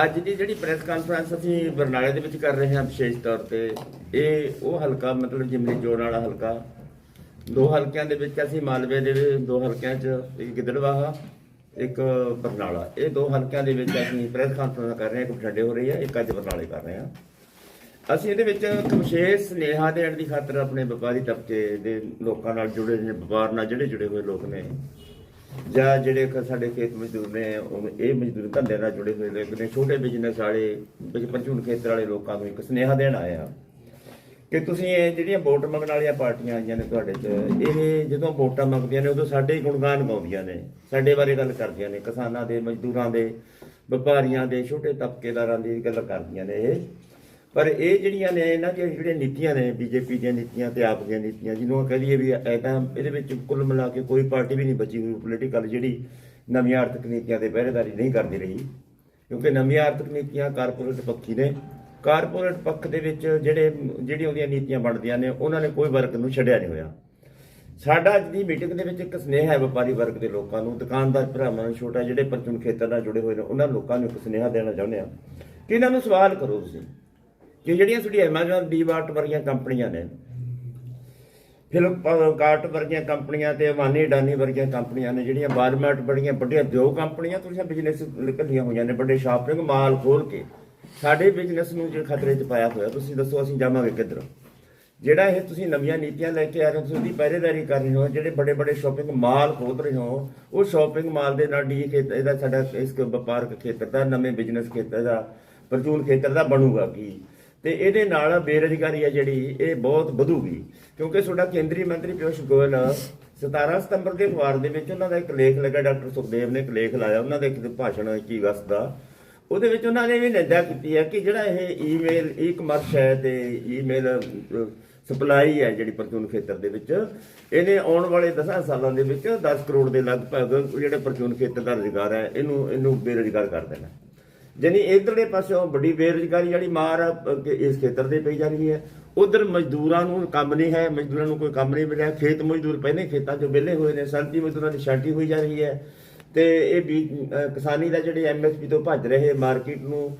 ਅੱਜ ਦੀ ਜਿਹੜੀ press conference ਅਸੀਂ ਬਰਨਾਲੇ ਦੇ ਵਿੱਚ ਕਰ ਰਹੇ ਹਾਂ ਵਿਸ਼ੇਸ਼ ਤੌਰ ਤੇ, ਇਹ ਉਹ ਹਲਕਾ ਮਤਲਬ ਜਿਮਨੀ ਜੋੜ ਵਾਲਾ ਹਲਕਾ। ਦੋ ਹਲਕਿਆਂ ਦੇ ਵਿੱਚ ਅਸੀਂ ਮਾਲਵੇ ਦੇ ਦੋ ਹਲਕਿਆਂ 'ਚ, ਇੱਕ ਗਿੱਦੜਵਾਹਾ, ਇੱਕ ਬਰਨਾਲਾ। ਇਹ ਦੋ ਹਲਕਿਆਂ ਦੇ ਵਿੱਚ ਅਸੀਂ ਪ੍ਰੈਸ ਕਾਨਫਰੰਸ ਕਰ ਰਹੇ ਹਾਂ, ਇੱਕ ਬਠਿੰਡੇ ਹੋ ਰਹੀ ਹੈ, ਇੱਕ ਅੱਜ ਬਰਨਾਲੇ ਕਰ ਰਹੇ ਹਾਂ। ਅਸੀਂ ਇਹਦੇ ਵਿੱਚ ਇੱਕ ਵਿਸ਼ੇਸ਼ ਸੁਨੇਹਾ ਦੇਣ ਦੀ ਖਾਤਰ ਆਪਣੇ ਵਪਾਰੀ ਤਬਕੇ ਦੇ ਲੋਕਾਂ ਨਾਲ ਜੁੜੇ ਨੇ, ਵਪਾਰ ਨਾਲ ਜਿਹੜੇ ਜੁੜੇ ਹੋਏ ਲੋਕ ਨੇ। ਜਾਂ ਜਿਹੜੇ ਕ- ਸਾਡੇ ਖੇਤ ਮਜ਼ਦੂਰ ਨੇ, ਉਹ- ਇਹ ਮਜ਼ਦੂਰ ਧੰਦੇ ਨਾਲ ਜੁੜੇ ਹੋਏ ਲੋਕ ਨੇ ਛੋਟੇ ਬਿਜ਼ਨਸ ਵਾਲੇ, ਵਿੱਚ ਪਰਚੂਨ ਖੇਤਰ ਵਾਲੇ ਲੋਕਾਂ ਨੂੰ ਇੱਕ ਸੁਨੇਹਾ ਦੇਣ ਆਏ ਆ। ਕਿ ਤੁਸੀਂ ਇਹ ਜਿਹੜੀਆਂ ਵੋਟ ਮੰਗਣ ਵਾਲੀਆਂ ਪਾਰਟੀਆਂ ਆਈਆਂ ਨੇ ਤੁਹਾਡੇ 'ਚ, ਇਹ ਜਦੋਂ ਵੋਟਾਂ ਮੰਗਦੀਆਂ ਨੇ, ਉਦੋਂ ਸਾਡੇ ਹੀ ਗੁਣਗਾਨ ਗਾਉਂਦੀਆਂ ਨੇ। ਸਾਡੇ ਬਾਰੇ ਗੱਲ ਕਰਦੀਆਂ ਨੇ, ਕਿਸਾਨਾਂ ਦੇ, ਮਜ਼ਦੂਰਾਂ ਦੇ, ਵਪਾਰੀਆਂ ਦੇ, ਛੋਟੇ ਤਬਕੇਦਾਰਾਂ ਦੀ ਗੱਲ ਕਰਦੀਆਂ ਨੇ ਇਹ। ਪਰ ਇਹ ਜਿਹੜੀਆਂ ਨੇ ਇਹਨਾਂ ਦੀਆਂ ਜਿਹੜੀਆਂ ਨੀਤੀਆਂ ਨੇ, ਬੀਜੇਪੀ ਦੀਆਂ ਨੀਤੀਆਂ ਤੇ ਆਪ ਦੀਆਂ ਨੀਤੀਆਂ, ਜਿਹਨੂੰ ਕਹ ਲਈਏ ਵੀ ਇਹ ਇਹਦੇ ਵਿੱਚ ਕੁੱਲ ਮਿਲਾ ਕੇ ਕੋਈ ਪਾਰਟੀ ਵੀ ਨਹੀਂ ਬਚੀ ਹੋਈ ਪੋਲੀਟੀਕਲ ਜਿਹੜੀ ਨਵੀਆਂ ਆਰਥਿਕ ਨੀਤੀਆਂ ਤੇ ਪਹਿਰੇਦਾਰੀ ਨਹੀਂ ਕਰਦੀ ਰਹੀ। ਕਿਉਂਕਿ ਨਵੀਆਂ ਆਰਥਿਕ ਨੀਤੀਆਂ ਕਾਰਪੋਰੇਟ ਪੱਖੀ ਨੇ। ਕਾਰਪੋਰੇਟ ਪੱਖ ਦੇ ਵਿੱਚ ਜਿਹੜੇ ਜਿਹੜੀ ਉਹਦੀਆਂ ਨੀਤੀਆਂ ਬਣਦੀਆਂ ਨੇ, ਉਹਨਾਂ ਨੇ ਕੋਈ ਵਰਗ ਨੂੰ ਛੱਡਿਆ ਨਹੀਂ ਹੋਇਆ। ਸਾਡਾ ਅੱਜ ਦੀ ਮੀਟਿੰਗ ਦੇ ਵਿੱਚ ਇੱਕ ਸੁਨੇਹਾ ਹੈ ਵਪਾਰੀ ਵਰਗ ਦੇ ਲੋਕਾਂ ਨੂੰ, ਦੁਕਾਨਦਾਰ ਭਰਾਵਾਂ ਨੂੰ, ਛੋਟਾ ਜਿਹੜੇ ਪਰਚੂਨ ਖੇਤਰ ਨਾਲ ਜੁੜੇ ਹੋਏ ਨੇ, ਉਹਨਾਂ ਲੋਕਾਂ ਨੂੰ ਇੱਕ ਸੁਨੇਹਾ ਦੇਣਾ ਚਾਹੁੰਦੇ ਆ ਕਿ ਇਹਨਾਂ ਨੂੰ ਸਵਾਲ ਕਰੋ ਤੁਸੀਂ। ਕਿ ਜਿਹੜੀਆਂ ਤੁਹਾਡੀ ਐਮਾਜ਼ਨ ਡੀਵਾਰਟ ਵਰਗੀਆਂ ਕੰਪਨੀਆਂ ਨੇ ਫਿਲਪਕਾਰਟ ਵਰਗੀਆਂ ਕੰਪਨੀਆਂ ਤੇ ਅਵਾਨੀ ਡਾਨੀ ਵਰਗੀਆਂ ਕੰਪਨੀਆਂ ਨੇ, ਜਿਹੜੀਆਂ ਬਾਰਮੈਟ ਬੜੀਆਂ ਵੱਡੀਆਂ ਦੋ ਕੰਪਨੀਆਂ, ਤੁਸੀਂ ਬਿਜ਼ਨਸ ਨਿਕਲੀਆਂ ਹੋਈਆਂ ਨੇ, ਵੱਡੇ ਸ਼ਾਪਿੰਗ ਮਾਲ ਖੋਲ ਕੇ ਸਾਡੇ ਬਿਜ਼ਨਸ ਨੂੰ ਜੇ ਖਤਰੇ 'ਚ ਪਾਇਆ ਹੋਇਆ, ਤੁਸੀਂ ਦੱਸੋ ਅਸੀਂ ਜਾਵਾਂਗੇ ਕਿੱਧਰ? ਜਿਹੜਾ ਇਹ ਤੁਸੀਂ ਨਵੀਆਂ ਨੀਤੀਆਂ ਲੈ ਕੇ ਆ ਰਹੇ ਹੋ, ਤੁਸੀਂ ਉਹਦੀ ਪਹਿਰੇਦਾਰੀ ਕਰ ਰਹੇ ਹੋ, ਜਿਹੜੇ ਬੜੇ ਬੜੇ ਸ਼ਾਪਿੰਗ ਮਾਲ ਖੋਲ ਰਹੇ ਹੋ, ਉਹ ਸ਼ਾਪਿੰਗ ਮਾਲ ਦੇ ਨਾਲ ਡੀ ਖੇਤਰ ਇਹਦਾ ਸਾਡਾ ਇਸ ਵਪਾਰਕ ਖੇਤਰ ਦਾ, ਨਵੇਂ ਬਿਜ਼ਨਸ ਖੇਤਰ ਦਾ, ਪ੍ਰਚੂਨ ਖੇਤਰ ਦਾ ਬਣੂਗਾ ਕੀ? ਤੇ ਇਹਦੇ ਨਾਲ ਬੇਰੁਜ਼ਗਾਰੀ ਹੈ ਜਿਹੜੀ, ਇਹ ਬਹੁਤ ਵਧੂਗੀ। ਕਿਉਂਕਿ ਤੁਹਾਡਾ ਕੇਂਦਰੀ ਮੰਤਰੀ ਪਿਊਸ਼ ਗੋਇਲ 17 ਸਤੰਬਰ ਦੇ ਅਖਬਾਰ ਦੇ ਵਿੱਚ ਉਹਨਾਂ ਦਾ ਇੱਕ ਲੇਖ ਲੱਗਾ, ਡਾਕਟਰ ਸੁਖਦੇਵ ਨੇ ਇੱਕ ਲੇਖ ਲਾਇਆ, ਉਹਨਾਂ ਦਾ ਇੱਕ ਭਾਸ਼ਣ 21 ਅਗਸਤ ਦਾ। ਉਹਦੇ ਵਿੱਚ ਉਹਨਾਂ ਨੇ ਵੀ ਨਿੰਦਾ ਕੀਤੀ ਹੈ ਕਿ ਜਿਹੜਾ ਇਹ ਈਮੇਲ ਈ ਕਮਰਸ ਹੈ ਤੇ ਈਮੇਲ ਸਪਲਾਈ ਹੈ ਜਿਹੜੀ ਪਰਚੂਨ ਖੇਤਰ ਦੇ ਵਿੱਚ, ਇਹਨੇ ਆਉਣ ਵਾਲੇ 10 ਸਾਲਾਂ ਦੇ ਵਿੱਚ 10 ਕਰੋੜ ਦੇ ਲਗਭਗ ਜਿਹੜੇ ਪਰਚੂਨ ਖੇਤਰ ਦਾ ਰੁਜ਼ਗਾਰ ਹੈ, ਇਹਨੂੰ ਇਹਨੂੰ ਬੇਰੁਜ਼ਗਾਰ ਕਰ ਦੇਣਾ। ਜਾਨੀ ਇਧਰਲੇ ਪਾਸਿਓਂ ਵੱਡੀ ਬੇਰੁਜ਼ਗਾਰੀ ਜਿਹੜੀ ਮਾਰ ਆ, ਇਸ ਖੇਤਰ ਦੇ ਪਈ ਜਾ ਰਹੀ ਹੈ। ਉਧਰ ਮਜ਼ਦੂਰਾਂ ਨੂੰ ਕੰਮ ਨਹੀਂ ਹੈ ਮਜ਼ਦੂਰਾਂ ਨੂੰ ਕੋਈ ਕੰਮ ਨਹੀਂ ਮਿਲਿਆ ਖੇਤ ਮਜ਼ਦੂਰ ਪਹਿਲੇ ਖੇਤਾਂ 'ਚੋਂ ਵਿਹਲੇ ਹੋਏ ਨੇ ਸੰਤੀ ਮਜ਼ਦੂਰਾਂ ਦੀ ਛਾਂਟੀ ਹੋਈ ਜਾ ਰਹੀ ਹੈ। ਤੇ ਇਹ ਵੀ ਕਿਸਾਨੀ ਦਾ ਜਿਹੜੇ ਐਮਐਸਪੀ ਤੋਂ ਭੱਜ ਰਹੇ ਮਾਰਕੀਟ ਨੂੰ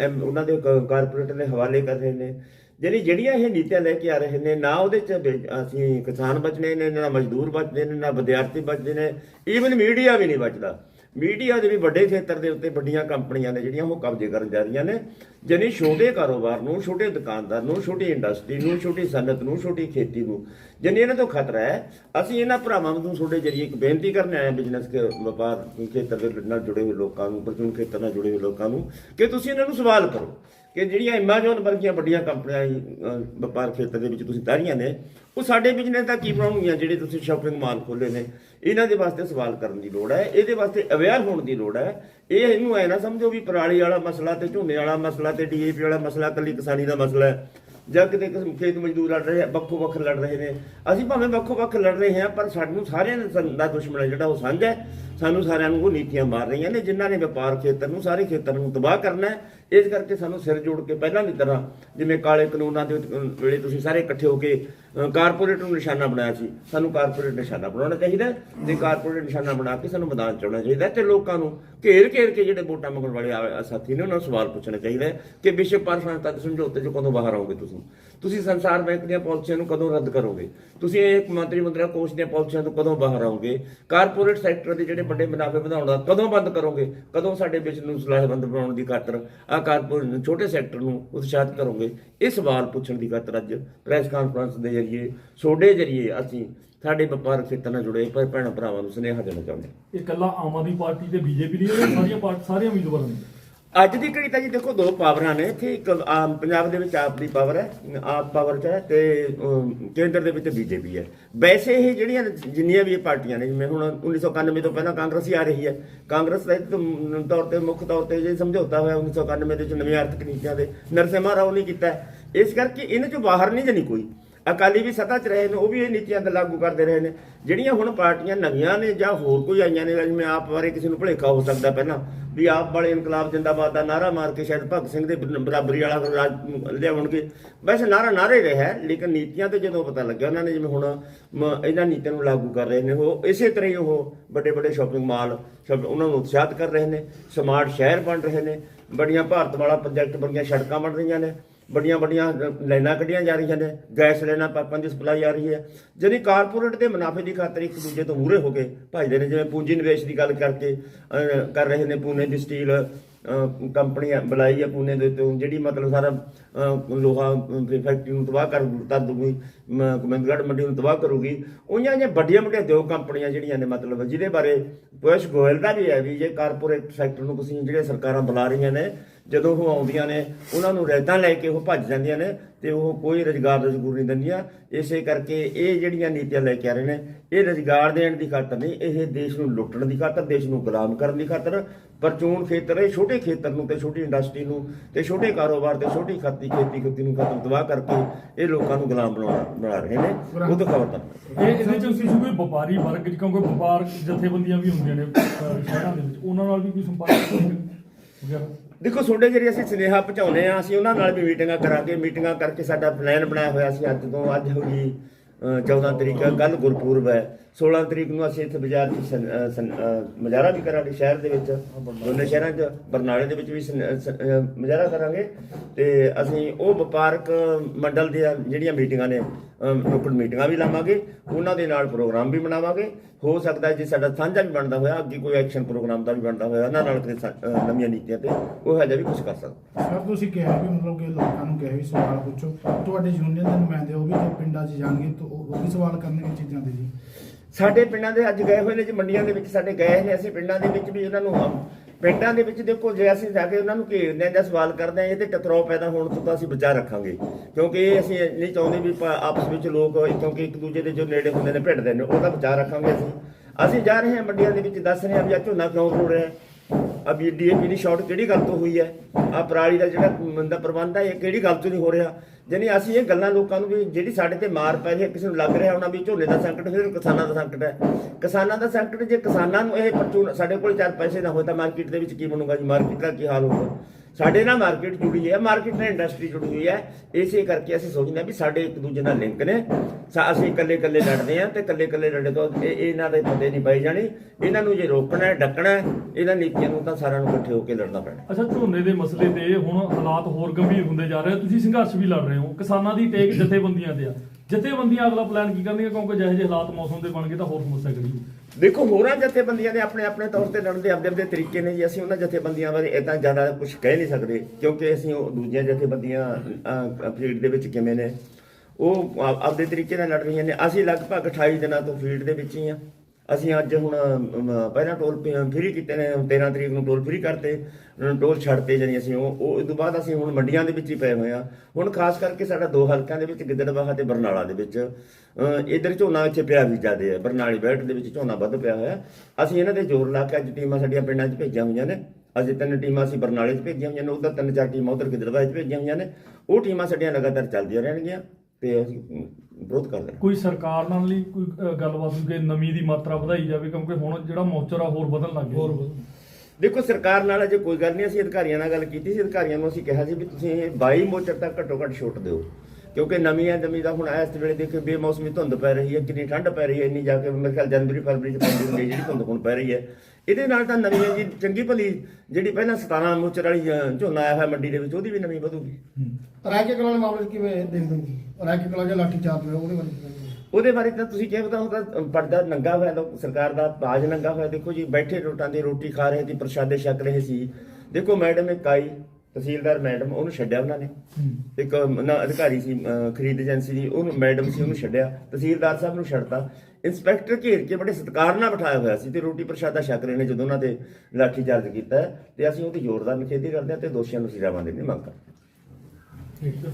ਐਮ- ਉਹਨਾਂ ਦੇ ਕ- ਕਾਰਪੋਰੇਟ ਦੇ ਹਵਾਲੇ ਕਰ ਰਹੇ ਨੇ। ਜਿਹੜੀ ਜਿਹੜੀਆਂ ਇਹ ਨੀਤੀਆਂ ਲੈ ਕੇ ਆ ਰਹੇ ਨੇ ਨਾ ਉਹਦੇ ਚ ਬੇ- ਅਸੀਂ ਕਿਸਾਨ ਬਚਨੇ ਨੇ ਨਾ ਮਜ਼ਦੂਰ ਬਚਦੇ ਨੇ ਨਾ ਵਿਦਿਆਰਥੀ ਬਚਦੇ ਨੇ। ਈਵਨ ਮੀਡੀਆ ਵੀ ਨਹੀਂ ਬਚਦਾ। ਮੀਡੀਆ ਦੇ ਵੀ ਵੱਡੇ ਖੇਤਰ ਦੇ ਉੱਤੇ ਵੱਡੀਆਂ ਕੰਪਨੀਆਂ ਨੇ ਜਿਹੜੀਆਂ ਉਹ ਕਬਜ਼ੇ ਕਰਨ ਜਾ ਰਹੀਆਂ ਨੇ ਜਾਨੀ ਛੋਟੇ ਕਾਰੋਬਾਰ ਨੂੰ, ਛੋਟੇ ਦੁਕਾਨਦਾਰ ਨੂੰ, ਛੋਟੀ ਇੰਡਸਟਰੀ ਨੂੰ, ਛੋਟੀ ਸਨਅਤ ਨੂੰ, ਛੋਟੀ ਖੇਤੀ ਨੂੰ ਜਾਨੀ ਇਹਨਾਂ ਤੋਂ ਖਤਰਾ ਹੈ। ਅਸੀਂ ਇਹਨਾਂ ਭਰਾਵਾਂ ਨੂੰ ਤੁਹਾਡੇ ਜਰੀਏ ਇੱਕ ਬੇਨਤੀ ਕਰਨ ਆਏ ਹਾਂ ਬਿਜ਼ਨਸ ਕੇ ਵਪਾਰ ਖੇਤਰ ਦੇ ਨਾਲ ਜੁੜੇ ਹੋਏ ਲੋਕਾਂ ਨੂੰ, ਪ੍ਰਚੂਨ ਖੇਤਰ ਨਾਲ ਜੁੜੇ ਹੋਏ ਲੋਕਾਂ ਨੂੰ, ਕਿ ਤੁਸੀਂ ਇਹਨਾਂ ਨੂੰ ਸਵਾਲ ਕਰੋ ਕਿ ਜਿਹੜੀਆਂ ਐਮਾਜ਼ਨ ਵਰਗੀਆਂ ਵੱਡੀਆਂ ਕੰਪਨੀਆਂ ਵਪਾਰ ਖੇਤਰ ਦੇ ਵਿੱਚ ਤੁਸੀਂ ਤਾਰੀਆਂ ਨੇ, ਉਹ ਸਾਡੇ ਬਿਜ਼ਨਸ ਦਾ ਕੀ ਬਣਾਉਣਗੀਆਂ ਜਿਹੜੇ ਤੁਸੀਂ ਸ਼ਾਪਿੰਗ ਮਾਲ ਖੋਲੇ ਨੇ? ਇਹਨਾਂ ਦੇ ਵਾਸਤੇ ਸਵਾਲ ਕਰਨ ਦੀ ਲੋੜ ਹੈ, ਇਹਦੇ ਵਾਸਤੇ ਅਵੇਅਰ ਹੋਣ ਦੀ ਲੋੜ ਹੈ। ਇਹ ਇਹਨੂੰ ਐ ਨਾ ਸਮਝੋ ਵੀ ਪਰਾਲੀ ਵਾਲਾ ਮਸਲਾ ਤੇ ਝੋਨੇ ਵਾਲਾ ਮਸਲਾ ਤੇ ਡੀਏਪੀ ਵਾਲਾ ਮਸਲਾ ਕੱਲੀ ਕਿਸਾਨੀ ਦਾ ਮਸਲਾ ਹੈ। ਜਾਂ ਕਿਤੇ ਕਿਸ- ਖੇਤ ਮਜ਼ਦੂਰ ਲੜ ਰਹੇ ਆ, ਵੱਖੋ ਵੱਖ ਲੜ ਰਹੇ ਨੇ। ਅਸੀਂ ਭਾਵੇਂ ਵੱਖੋ ਵੱਖ ਲੜ ਰਹੇ ਹਾਂ, ਪਰ ਸਾਨੂੰ ਸਾਰਿਆਂ ਦਾ ਦਾ ਦੁਸ਼ਮਣ ਹੈ ਜਿਹੜਾ ਉਹ ਸੰਘ ਹੈ। ਸਾਨੂੰ ਸਾਰਿਆਂ ਨੂੰ ਉਹ ਨੀਤੀਆਂ ਮਾਰ ਰਹੀਆਂ ਨੇ, ਜਿਨ੍ਹਾਂ ਨੇ ਵਪਾਰ ਖੇਤਰ ਨੂੰ, ਸਾਰੇ ਖੇਤਰ ਨੂੰ ਤਬਾਹ ਕਰਨਾ ਹੈ। ਇਸ ਕਰਕੇ ਸਾਨੂੰ ਸਿਰ ਜੋੜ ਕੇ ਪਹਿਲਾਂ ਦੀ ਤਰ੍ਹਾਂ, ਜਿਵੇਂ ਕਾਲੇ ਕਾਨੂੰਨਾਂ ਦੇ ਵੇਲੇ ਤੁਸੀਂ ਸਾਰੇ ਇਕੱਠੇ ਹੋ ਕੇ ਕਾਰਪੋਰੇਟ ਨੂੰ ਨਿਸ਼ਾਨਾ ਬਣਾਇਆ ਸੀ, ਸਾਨੂੰ ਕਾਰਪੋਰੇਟ ਨਿਸ਼ਾਨਾ ਬਣਾਉਣਾ ਚਾਹੀਦਾ ਹੈ। ਤੇ ਕਾਰਪੋਰੇਟ ਨਿਸ਼ਾਨਾ ਬਣਾ ਕੇ ਸਾਨੂੰ ਮੈਦਾਨ ਚ ਆਉਣਾ ਚਾਹੀਦਾ ਹੈ ਤੇ ਲੋਕਾਂ ਨੂੰ ਘੇਰ ਘੇਰ ਕੇ ਜਿਹੜੇ ਵੋਟਾਂ ਮੰਗਣ ਵਾਲੇ ਆ- ਸਾਥੀ ਨੇ ਉਹਨਾਂ ਨੂੰ ਸਵਾਲ ਪੁੱਛਣਾ ਚਾਹੀਦਾ ਕਿ ਵਿਸ਼ਵ ਪਰਫਾਂ ਤੱਕ ਸਮਝੌਤੇ ਚੋਂ ਕਦੋਂ ਬਾਹਰ ਆਓਗੇ ਤੁਸੀਂ? ਤੁਸੀਂ ਸੰਸਾਰ ਬੈਂਕ ਦੀਆਂ ਪਾਲਿਸੀਆਂ ਨੂੰ ਕਦੋਂ ਰੱਦ ਕਰੋਗੇ? ਤੁਸੀਂ ਇਹ ਮੰਤਰੀ ਮੁਦਰਾ ਕੋਸ਼ ਦੀਆਂ ਪਾਲਿਸੀਆਂ ਤੋਂ ਕਦੋਂ ਬਾਹਰ ਆਓਗੇ? ਕਾਰਪੋਰੇਟ ਸੈਕਟਰ ਦੇ ਜਿਹੜੇ ਵੱਡੇ ਮੁਨਾਫੇ ਵਧਾਉਣ ਦਾ ਕਦੋਂ ਬੰਦ ਕਰੋਗੇ? ਕਦੋਂ ਸਾਡੇ ਬਿਜ਼ਨਸ ਨੂੰ ਸਲਾਹਬੰਦ ਬਣਾਉਣ ਦੀ ਖਾਤਰ ਆ ਕਾਰਪੋਰੇਟ ਛੋਟੇ ਸੈਕਟਰ ਨੂੰ ਉਤਸ਼ਾਹਿਤ ਕਰੋਗੇ? ਇਹ ਸਵਾਲ ਪੁੱਛਣ ਦੀ ਖਾਤਰ ਅੱਜ ਪ੍ਰੈਸ ਕਾਨਫਰੰਸ ਦੇ ਜ਼ਰੀਏ ਛੋਡੇ ਜ਼ਰੀਏ ਅਸੀਂ ਸਾਡੇ ਵਪਾਰਕ ਖੇਤਰ ਨਾਲ ਜੁੜੇ ਪਰ ਭੈਣ ਭਰਾਵਾਂ ਨੂੰ ਸੁਨੇਹਾ ਦੇਣਾ ਚਾਹੁੰਦੇ ਹਾਂ। ਇਹ ਕੱਲਾ ਆਮ ਆਦਮੀ ਪਾਰਟੀ ਤੇ ਬੀਜੇਪੀ ਦੀ ਇਹ ਸਾਰੀਆਂ ਪਾਰਟੀ, ਸਾਰੀਆਂ ਉਮੀਦਵਾਰਾਂ ਨੇ। ਅੱਜ ਦੀ ਘੜੀ ਤਾਂ ਜੀ ਦੇਖੋ ਦੋ ਪਾਵਰਾਂ ਨੇ, ਇੱਥੇ ਇੱਕ ਆਮ ਪੰਜਾਬ ਦੇ ਵਿੱਚ ਆਪ ਦੀ ਪਾਵਰ ਹੈ, ਆਪ ਪਾਵਰ ਚ ਹੈ ਤੇ ਕੇਂਦਰ ਦੇ ਵਿੱਚ ਬੀਜੇਪੀ ਹੈ। ਵੈਸੇ ਇਹ ਜਿਹੜੀਆਂ ਜਿੰਨੀਆਂ ਵੀ ਇਹ ਪਾਰਟੀਆਂ ਨੇ, ਜਿਵੇਂ ਹੁਣ 1991 ਤੋਂ ਪਹਿਲਾਂ ਕਾਂਗਰਸ ਹੀ ਆ ਰਹੀ ਹੈ। ਕਾਂਗਰਸ ਦਾ ਤੌਰ ਤੇ ਮੁੱਖ ਤੌਰ ਤੇ ਜੇ ਸਮਝੌਤਾ ਹੋਇਆ 1991 ਦੇ ਵਿੱਚ ਨਵੀਆਂ ਆਰਥਿਕ ਨੀਤੀਆਂ ਦੇ, ਨਰਸਿਮਹਾ ਰਾਓ ਨੇ ਕੀਤਾ ਇਸ ਕਰਕੇ ਇਹਨਾਂ ਚੋਂ ਬਾਹਰ ਨਹੀਂ ਜਾਣੀ ਕੋਈ। ਅਕਾਲੀ ਵੀ ਸੱਤਾ 'ਚ ਰਹੇ ਨੇ, ਉਹ ਵੀ ਇਹ ਨੀਤੀਆਂ ਤੇ ਲਾਗੂ ਕਰਦੇ ਰਹੇ ਨੇ। ਜਿਹੜੀਆਂ ਹੁਣ ਪਾਰਟੀਆਂ ਨਵੀਆਂ ਨੇ ਜਾਂ ਹੋਰ ਕੋਈ ਆਈਆਂ ਨੇ, ਜਿਵੇਂ ਆਪ ਬਾਰੇ ਕਿਸੇ ਨੂੰ ਭੁਲੇਖਾ ਹੋ ਸਕਦਾ ਪਹਿਲਾਂ, ਵੀ ਆਪ ਵਾਲੇ ਇਨਕਲਾਬ ਜਿੰਦਾਬਾਦ ਦਾ ਨਾਰਾ ਮਾਰ ਕੇ ਸ਼ਾਇਦ ਭਗਤ ਸਿੰਘ ਦੇ ਬਰਾਬਰੀ ਵਾਲਾ ਰਾਜ ਲਿਆਉਣਗੇ। ਵੈਸੇ ਨਾਰਾ ਨਾਰਾ ਰਿਹਾ, ਲੇਕਿਨ ਨੀਤੀਆਂ ਤੇ ਜਦੋਂ ਪਤਾ ਲੱਗਿਆ ਉਹਨਾਂ ਨੇ, ਜਿਵੇਂ ਹੁਣ ਮ- ਇਹਨਾਂ ਨੀਤੀਆਂ ਨੂੰ ਲਾਗੂ ਕਰ ਰਹੇ ਨੇ, ਉਹ ਇਸੇ ਤਰ੍ਹਾਂ ਹੀ ਉਹ ਵੱਡੇ ਵੱਡੇ ਸ਼ਾਪਿੰਗ ਮਾਲ ਸ਼ਾਪ- ਉਹਨਾਂ ਨੂੰ ਉਤਸ਼ਾਹਿਤ ਕਰ ਰਹੇ ਨੇ, ਸਮਾਰਟ ਸ਼ਹਿਰ ਬਣ ਰਹੇ ਨੇ, ਬੜੀਆਂ ਭਾਰਤ ਵਾਲਾ ਪ੍ਰੋਜੈਕਟ ਬੜੀਆਂ ਸੜਕਾਂ ਬਣ ਰਹੀਆਂ ਨੇ। ਵੱਡੀਆਂ ਵੱਡੀਆਂ ਲਾਈਨਾਂ ਕੱਢੀਆਂ ਜਾ ਰਹੀਆਂ ਨੇ, ਗੈਸ ਲਾਈਨਾਂ ਪਾਪਾਂ ਦੀ ਸਪਲਾਈ ਆ ਰਹੀ ਹੈ। ਜਿਹੜੀ ਕਾਰਪੋਰੇਟ ਦੇ ਮੁਨਾਫੇ ਦੀ ਖਾਤਰ ਇੱਕ ਦੂਜੇ ਤੋਂ ਮੂਹਰੇ ਹੋ ਕੇ ਭਜਦੇ ਨੇ, ਜਿਵੇਂ ਪੂੰਜੀ ਨਿਵੇਸ਼ ਦੀ ਗੱਲ ਕਰਕੇ ਕਰ ਰਹੇ ਨੇ ਪੂਨੇ ਦੀ ਸਟੀਲ ਕੰਪਨੀ ਬੁਲਾਈ ਹੈ ਪੂਨੇ ਦੇ ਤੋਂ ਜਿਹੜੀ ਮਤਲਬ ਸਾਰਾ ਲੋਹਾ ਫੈਕਟਰੀ ਨੂੰ ਤਬਾਹ ਕਰ ਦਿੱਤਾ ਦੂਗੀ ਗੋਬਿੰਦਗੜ੍ਹ ਮੰਡੀ ਨੂੰ ਤਬਾਹ ਕਰੂਗੀ। ਉਹਨਾਂ ਦੀਆਂ ਵੱਡੀਆਂ ਵੱਡੀਆਂ ਦੋ ਕੰਪਨੀਆਂ ਜਿਹੜੀਆਂ ਨੇ ਮਤਲਬ, ਜਿਹਦੇ ਬਾਰੇ ਪਿਊਸ਼ ਗੋਇਲ ਦਾ ਵੀ ਹੈ ਵੀ ਜੇ ਕਾਰਪੋਰੇਟ ਸੈਕਟਰ ਨੂੰ ਤੁਸੀਂ ਜਿਹੜੇ ਸਰਕਾਰਾਂ ਬੁਲਾ ਰਹੀਆਂ ਨੇ ਜਦੋਂ ਉਹ ਆਉਂਦੀਆਂ ਨੇ, ਉਹਨਾਂ ਨੂੰ ਰੈਦਾਂ ਲੈ ਕੇ ਉਹ ਭੱਜ ਜਾਂਦੀਆਂ ਨੇ ਤੇ ਉਹ ਕੋਈ ਰੁਜ਼ਗਾਰ ਰੁਜ਼ਗੂਰ ਨਹੀਂ ਦਿੰਦੀਆਂ। ਇਸੇ ਕਰਕੇ ਇਹ ਜਿਹੜੀਆਂ ਨੀਤੀਆਂ ਲੈ ਕੇ ਆ ਰਹੇ ਨੇ, ਇਹ ਰੁਜ਼ਗਾਰ ਦੇਣ ਦੀ ਖਾਤਰ ਨਹੀਂ, ਇਹ ਦੇਸ਼ ਨੂੰ ਲੁੱਟਣ ਦੀ ਖਾਤਰ, ਦੇਸ਼ ਨੂੰ ਗੁਲਾਮ ਕਰਨ ਦੀ ਖਾਤਰ, ਪਰਚੂਨ ਖੇਤਰ ਇਹ ਛੋਟੇ ਖੇਤਰ ਨੂੰ ਤੇ ਛੋਟੀ ਇੰਡਸਟਰੀ ਨੂੰ ਤੇ ਛੋਟੇ ਕਾਰੋਬਾਰ ਤੇ ਛੋਟੀ ਖਾਤੀ ਖੇਤੀ ਖੁੱਤੀ ਨੂੰ ਖਤਮ ਤਬਾਹ ਕਰਕੇ ਇਹ ਲੋਕਾਂ ਨੂੰ ਗੁਲਾਮ ਬਣਾਉਣਾ ਬਣਾ ਰਹੇ ਨੇ। ਉਹ ਤੋਂ। ਖਬਰਦਾਰ ਇਹ ਇਹਦੇ ਚ ਤੁਸੀਂ ਕੋਈ ਵਪਾਰੀ ਵਰਗ ਕਿਉਂਕਿ ਵਪਾਰ ਜਥੇਬੰਦੀਆਂ ਵੀ ਹੁੰਦੀਆਂ ਨੇ ਸ਼ਹਿਰਾਂ ਦੇ ਵਿੱਚ, ਉਹਨਾਂ ਨਾਲ ਵੀ ਕੋਈ ਸੰਪਰਕ ਵਗੈਰਾ ਦੇਖੋ ਤੁਹਾਡੇ ਜਿਹੜੇ ਅਸੀਂ ਸੁਨੇਹਾ ਪਹੁੰਚਾਉਂਦੇ ਆ ਅਸੀਂ ਉਹਨਾਂ ਨਾਲ ਵੀ ਮੀਟਿੰਗਾਂ ਕਰਾਂਗੇ। ਮੀਟਿੰਗਾਂ ਕਰਕੇ ਸਾਡਾ ਪਲਾਨ ਬਣਾਇਆ ਹੋਇਆ ਸੀ ਅੱਜ ਤੋਂ, ਅੱਜ ਹੋ ਗਈ। 14 ਤਰੀਕ ਕੱਲ ਗੁਰਪੁਰਬ ਹੈ। 16 ਤਰੀਕ ਨੂੰ ਅਸੀਂ ਇੱਥੇ ਬਾਜ਼ਾਰ 'ਚ ਸਨ- ਮੁਜ਼ਾਹਰਾ ਵੀ ਕਰਾਂਗੇ ਸ਼ਹਿਰ ਦੇ ਵਿੱਚ। ਦੋਨੇ ਸ਼ਹਿਰਾਂ 'ਚ ਬਰਨਾਲੇ ਦੇ ਵਿੱਚ ਵੀ ਸਨ- ਮੁਜ਼ਾਹਰਾ ਕਰਾਂਗੇ। ਤੇ ਅਸੀਂ ਉਹ ਵਪਾਰਕ ਮੰਡਲ ਦੀਆਂ ਜਿਹੜੀਆਂ ਮੀਟਿੰਗਾਂ ਨੇ ਅ, ਮੀਟਿੰਗਾਂ ਵੀ ਲਾਵਾਂਗੇ ਉਹਨਾਂ ਦੇ ਨਾਲ ਪ੍ਰੋਗਰਾਮ ਵੀ ਬਣਾਵਾਂਗੇ। ਹੋ ਸਕਦਾ ਜੇ ਸਾਡਾ ਸਾਂਝਾ ਵੀ ਬਣਦਾ ਹੋਇਆ ਅੱਗੇ ਕੋਈ ਐਕਸ਼ਨ ਪ੍ਰੋਗਰਾਮ ਦਾ ਵੀ ਬਣਦਾ ਹੋਇਆ ਉਹਨਾਂ ਨਾਲ ਕਿਤੇ ਨਵੀਆਂ ਨੀਤੀਆਂ ਤੇ ਉਹ ਹਜੇ ਵੀ ਕੁਝ ਕਰ ਸਕਦਾ। ਸਰ ਤੁਸੀਂ ਕਿਹਾ ਵੀ ਮਤਲਬ ਕਿ ਲੋਕਾਂ ਨੂੰ ਕਿਹਾ ਵੀ ਸਵਾਲ ਪੁੱਛੋ। ਤੁਹਾਡੇ ਯੂਨੀਅਨ ਦੇ ਨੁਮਾਇੰਦੇ ਉਹ ਵੀ ਪਿੰਡਾਂ 'ਚ ਜਾਣਗੇ ਤਾਂ ਉਹ ਵੀ ਸਵਾਲ ਕਰਨਗੇ ਚੀਜ਼ਾਂ ਦੇ ਜੀ। ਸਾਡੇ ਪਿੰਡਾਂ ਦੇ ਅੱਜ ਗਏ ਹੋਏ ਨੇ ਜੀ ਮੰਡੀਆਂ ਦੇ ਵਿੱਚ ਸਾਡੇ ਗਏ ਨੇ ਅਸੀਂ ਪਿੰਡਾਂ ਦੇ ਵਿੱਚ ਵੀ ਉਹਨਾਂ ਨੂੰ ਅਮ, ਪਿੰਡਾਂ ਦੇ ਵਿੱਚ ਦੇਖੋ ਜੇ ਅਸੀਂ ਜਾ ਕੇ ਉਹਨਾਂ ਨੂੰ ਘੇਰਦੇ ਹਾਂ ਜਾਂ ਸਵਾਲ ਕਰਦੇ ਹਾਂ ਇਹਦੇ ਤੇ ਟਕਰਾਅ ਪੈਦਾ ਹੋਣ ਤੋਂ ਤਾਂ ਅਸੀਂ ਬਚਾ ਰੱਖਾਂਗੇ। ਕਿਉਂਕਿ ਇਹ ਅਸੀਂ ਨਹੀਂ ਚਾਹੁੰਦੇ ਵੀ ਪ- ਆਪਸ ਵਿੱਚ ਲੋਕ ਕਿਉਂਕਿ ਇੱਕ ਦੂਜੇ ਦੇ ਜੋ ਨੇੜੇ ਹੁੰਦੇ ਨੇ ਭਿੜਦੇ ਨੇ ਉਹਦਾ ਬਚਾ ਰੱਖਾਂਗੇ ਅਸੀਂ। ਅਸੀਂ ਜਾ ਰਹੇ ਹਾਂ ਮੰਡੀਆਂ ਦੇ ਵਿੱਚ ਦੱਸ ਰਹੇ ਹਾਂ ਵੀ ਆ ਝੋਨਾ ਕਿਉਂ ਰੋ ਰਿਹਾ ਹੈ? ਅਬ ਇਹ ਡੀਏਪੀ ਸ਼ਾਰਟ ਕਿਹੜੀ ਗੱਲ ਤੋਂ ਹੋਈ ਹੈ? ਆ ਪਰਾਲੀ ਦਾ ਜਿਹੜਾ ਮੰਦਾ ਪ੍ਰਬੰਧ ਹੈ, ਇਹ ਕਿਹੜੀ ਗੱਲ ਤੋਂ ਨਹੀਂ ਹੋ ਰਿਹਾ? ਜਾਨੀ ਅਸੀਂ ਇਹ ਗੱਲਾਂ ਲੋਕਾਂ ਨੂੰ ਵੀ ਜਿਹੜੀ ਸਾਡੇ ਤੇ ਮਾਰ ਪੈ ਰਹੀ ਹੈ ਕਿਸੇ ਨੂੰ ਲੱਗ ਰਿਹਾ ਹੋਣਾ ਵੀ ਝੋਨੇ ਦਾ ਸੰਕਟ ਫਿਰ ਕਿਸਾਨਾਂ ਦਾ ਸੰਕਟ ਹੈ। ਕਿਸਾਨਾਂ ਦਾ ਸੰਕਟ ਜੇ ਕਿਸਾਨਾਂ ਨੂੰ ਇਹ ਸਾਡੇ ਕੋਲ ਚਾਰ ਪੈਸੇ ਨਾ ਹੋਏ ਤਾਂ ਮਾਰਕੀਟ ਦੇ ਵਿੱਚ ਕੀ ਬਣੂਗਾ ਜੀ? ਮਾਰਕੀਟ ਦਾ ਕੀ ਹਾਲ ਹੋਊਗਾ? ਸਾਡੇ ਨਾਲ ਮਾਰਕੀਟ ਜੁੜੀ ਹੈ ਮਾਰਕੀਟ ਨਾਲ ਇੰਡਸਟਰੀ ਜੁੜੀ ਹੋਈ ਹੈ। ਇਸੇ ਕਰਕੇ ਅਸੀਂ ਸੋਚਦੇ ਹਾਂ ਵੀ ਸਾਡੇ ਇੱਕ ਦੂਜੇ ਨਾਲ ਲਿੰਕ ਨੇ। ਅਸੀਂ ਇਕੱਲੇ ਇਕੱਲੇ ਲੜਦੇ ਹਾਂ ਤੇ ਇਕੱਲੇ ਇਕੱਲੇ ਲੜੇ ਤੋਂ ਇਹਨਾਂ ਦੇ ਪਤੇ ਨਹੀਂ ਪਈ ਜਾਣੀ। ਇਹਨਾਂ ਨੂੰ ਜੇ ਰੋਕਣਾ ਹੈ, ਡੱਕਣਾ ਹੈ, ਇਹਨਾਂ ਨੀਤੀਆਂ ਨੂੰ ਤਾਂ ਸਾਰਿਆਂ ਨੂੰ ਇਕੱਠੇ ਹੋ ਕੇ ਲੜਨਾ ਪੈਣਾ। ਅੱਛਾ, ਝੋਨੇ ਦੇ ਮਸਲੇ ਤੇ ਹੁਣ ਹਾਲਾਤ ਹੋਰ ਗੰਭੀਰ ਹੁੰਦੇ ਜਾ ਰਹੇ ਆ। ਤੁਸੀਂ ਸੰਘਰਸ਼ ਵੀ ਲੜ ਰਹੇ ਹੋ। ਕਿਸਾਨਾਂ ਦੀ ਟੇਕ ਜਥੇਬੰਦੀਆਂ ਤੇ ਆ। ਜਥੇਬੰਦੀਆਂ ਅਗਲਾ ਪਲਾਨ ਕੀ ਕਰਨਗੀਆਂ? ਕਿਉਂਕਿ ਜਿਹੇ ਜਿਹੇ ਹਾਲਾਤ ਮੌਸਮ ਦੇ ਬਣ ਗਏ ਤਾਂ ਹੋਰ ਸਮੱਸਿਆ ਖੜੀ ਦੇਖੋ, ਹੋਰਾਂ ਜਥੇਬੰਦੀਆਂ ਦੇ ਆਪਣੇ ਆਪਣੇ ਤੌਰ ਤੇ ਲੜਨ ਦੇ ਆਪਦੇ ਆਪਦੇ ਤਰੀਕੇ ਨੇ ਜੀ। ਅਸੀਂ ਉਹਨਾਂ ਜਥੇਬੰਦੀਆਂ ਬਾਰੇ ਇਦਾਂ ਜ਼ਿਆਦਾ ਕੁਝ ਕਹਿ ਨਹੀਂ ਸਕਦੇ, ਕਿਉਂਕਿ ਅਸੀਂ ਉਹ ਦੂਜੀਆਂ ਜਥੇਬੰਦੀਆਂ ਫੀਲਡ ਦੇ ਵਿੱਚ ਕਿਵੇਂ ਨੇ, ਉਹ ਆਪਦੇ ਤਰੀਕੇ ਨਾਲ ਲੜ ਰਹੀਆਂ ਨੇ। ਅਸੀਂ ਲਗਭਗ 28 ਦਿਨਾਂ ਤੋਂ ਫੀਲਡ ਦੇ ਵਿੱਚ ਹੀ ਆ ਅਸੀਂ ਅੱਜ ਹੁਣ ਅਮ, ਪਹਿਲਾਂ ਟੋਲ ਫ੍ਰੀ ਕੀਤੇ ਨੇ 13 ਤਰੀਕ ਨੂੰ ਟੋਲ ਫ੍ਰੀ ਕਰਤੇ ਅਮ, ਟੋਲ ਛੱਡਤੇ ਜਾਨੀ ਅਸੀਂ ਉਹ ਉਹ ਇਸ ਤੋਂ ਬਾਅਦ ਅਸੀਂ ਹੁਣ ਮੰਡੀਆਂ ਦੇ ਵਿੱਚ ਹੀ ਪਏ ਹੋਏ ਆ ਹੁਣ ਖਾਸ ਕਰਕੇ ਸਾਡਾ ਦੋ ਹਲਕਿਆਂ ਦੇ ਵਿੱਚ ਗਿੱਦੜਬਾਹਾ ਤੇ ਬਰਨਾਲਾ ਦੇ ਵਿੱਚ। ਅ, ਇੱਧਰ ਝੋਨਾ ਇੱਥੇ ਪਿਆ ਵੀ ਜ਼ਿਆਦੇ ਹੈ ਬਰਨਾਲੀ ਬੈਲਟ ਦੇ ਵਿੱਚ ਝੋਨਾ ਵੱਧ ਪਿਆ ਹੋਇਆ। ਅਸੀਂ ਇਹਨਾਂ ਦੇ ਜ਼ੋਰ ਲਾ ਕੇ ਅੱਜ ਟੀਮਾਂ ਸਾਡੀਆਂ ਪਿੰਡਾਂ 'ਚ ਭੇਜੀਆਂ ਹੋਈਆਂ ਨੇ। ਅੱਜ ਤਿੰਨ ਟੀਮਾਂ ਅਸੀਂ ਬਰਨਾਲੇ 'ਚ ਭੇਜੀਆਂ ਹੋਈਆਂ ਨੇ ਉਧਰ ਤਿੰਨ ਚਾਰ ਟੀਮਾਂ ਉਧਰ ਗਿੱਦੜਬਾਹਾ 'ਚ ਭੇਜੀਆਂ ਹੋਈਆਂ ਨੇ। ਉਹ ਟੀਮਾਂ ਸਾਡੀਆਂ ਲਗਾਤਾਰ ਚੱਲਦੀਆਂ ਰਹਿਣਗੀਆਂ। ਤੇ ਅਸੀਂ ਵਿਰੋਧ ਕਰਦੇ ਹਾਂ ਕੋਈ ਸਰਕਾਰ ਨਾਲ ਲਈ ਕੋਈ ਗੱਲਬਾਤ ਹੋਈ ਕਿ ਨਮੀ ਦੀ ਮਾਤਰਾ ਵਧਾਈ ਜਾਵੇ ਕਿਉਂਕਿ ਹੁਣ ਜਿਹੜਾ ਮੌਚਰ ਆ ਹੋਰ ਵਧਣ ਲੱਗ ਗਿਆ। ਹੋਰ ਦੇਖੋ ਸਰਕਾਰ ਨਾਲ ਅਜੇ ਕੋਈ ਗੱਲ ਨਹੀਂ ਅਸੀਂ ਅਧਿਕਾਰੀਆਂ ਨਾਲ ਗੱਲ ਕੀਤੀ ਸੀ। ਅਧਿਕਾਰੀਆਂ ਨੂੰ ਅਸੀਂ ਕਿਹਾ ਸੀ ਵੀ ਤੁਸੀਂ ਇਹ 22 ਮੋਚਰ ਤੱਕ ਘੱਟੋ ਘੱਟ ਛੋਟ ਦਿਓ। ਕਿਉਂਕਿ ਨਵੀਆਂ ਜਮੀ ਦਾ ਹੁਣ ਇਸ ਵੇਲੇ ਦੇਖੋ ਬੇਮੌਸਮੀ ਧੁੰਦ ਪੈ ਰਹੀ ਹੈ ਕਿੰਨੀ ਠੰਡ ਪੈ ਰਹੀ ਹੈ ਇੰਨੀ ਜਾ ਕੇ ਮੇਰੇ ਖਿਆਲ ਜਨਵਰੀ ਫਰਵਰੀ ਚ ਪੈਂਦੀ ਹੁੰਦੀ ਹੈ ਜਿਹੜੀ ਧੁੰਦ ਹੁਣ ਪੈ ਰਹੀ ਹੈ। ਇਹਦੇ ਨਾਲ ਤਾਂ ਨਵੀਆਂ ਜੀ ਚੰਗੀ ਭਲੀ ਜਿਹੜੀ ਪਹਿਲਾਂ 17 ਮੋਚਰ ਵਾਲੀ ਝੋਨਾ ਆਇਆ ਹੋਇਆ ਮੰਡੀ ਦੇ ਵਿੱਚ ਉਹਦੀ ਵੀ ਨਵੀਂ ਵਧੂਗੀ। ਰਾਜੇ ਕਲਾਂ ਦੇ ਮਾਮਲੇ 'ਚ ਕਿਵੇਂ ਦੇਖਦੇ ਹੋ ਰਾਜੇ ਕਲਾਂ ਦੇ ਲਾਠੀ ਚਾਰਜ ਹੋਇਆ ਉਹਦੇ ਬਾਰੇ? ਉਹਦੇ ਬਾਰੇ ਤਾਂ ਤੁਸੀਂ ਕਿਹਾ ਹੁੰਦਾ ਪਰਦਾ ਨੰਗਾ ਹੋਇਆ ਲੋਕ ਸਰਕਾਰ ਦਾ ਬਾਜ ਨੰਗਾ ਹੋਇਆ। ਦੇਖੋ ਜੀ ਬੈਠੇ ਰੋਟਾਂ ਦੀ ਰੋਟੀ ਖਾ ਰਹੇ ਸੀ ਪ੍ਰਸ਼ਾਦੇ ਛਕ ਰਹੇ ਸੀ। ਦੇਖੋ ਮੈਡਮ ਇੱਕ ਆਈ ਤਹਿਸੀਲਦਾਰ ਮੈਡਮ ਉਹਨੂੰ ਛੱਡਿਆ ਉਹਨਾਂ ਨੇ। ਇੱਕ ਨਾ ਅਧਿਕਾਰੀ ਸੀ ਅਹ, ਖਰੀਦ ਏਜੰਸੀ ਦੀ ਉਹਨੂੰ ਮੈਡਮ ਸੀ ਉਹਨੂੰ ਛੱਡਿਆ। ਤਹਿਸੀਲਦਾਰ ਸਾਹਿਬ ਨੂੰ ਛੱਡਤਾ। ਇੰਸਪੈਕਟਰ ਘੇਰ ਕੇ ਬੜੇ ਸਤਿਕਾਰ ਨਾਲ ਬਿਠਾਇਆ ਹੋਇਆ ਸੀ ਤੇ ਰੋਟੀ ਪ੍ਰਸ਼ਾਦਾ ਛਕ ਰਹੇ ਨੇ ਜਦੋਂ ਉਹਨਾਂ ਤੇ ਲਾਠੀ ਚਾਰਜ ਕੀਤਾ ਹੈ, ਤੇ ਅਸੀਂ ਉਹਦੀ ਜ਼ੋਰਦਾਰ ਨਿਖੇਧੀ ਕਰਦੇ ਹਾਂ ਤੇ ਦੋਸ਼ੀਆਂ ਨੂੰ ਸਜ਼ਾ ਦੇਣ ਦੀ ਮੰਗ ਕਰਦੇ ਹਾਂ। ਠੀਕ ਹੈ।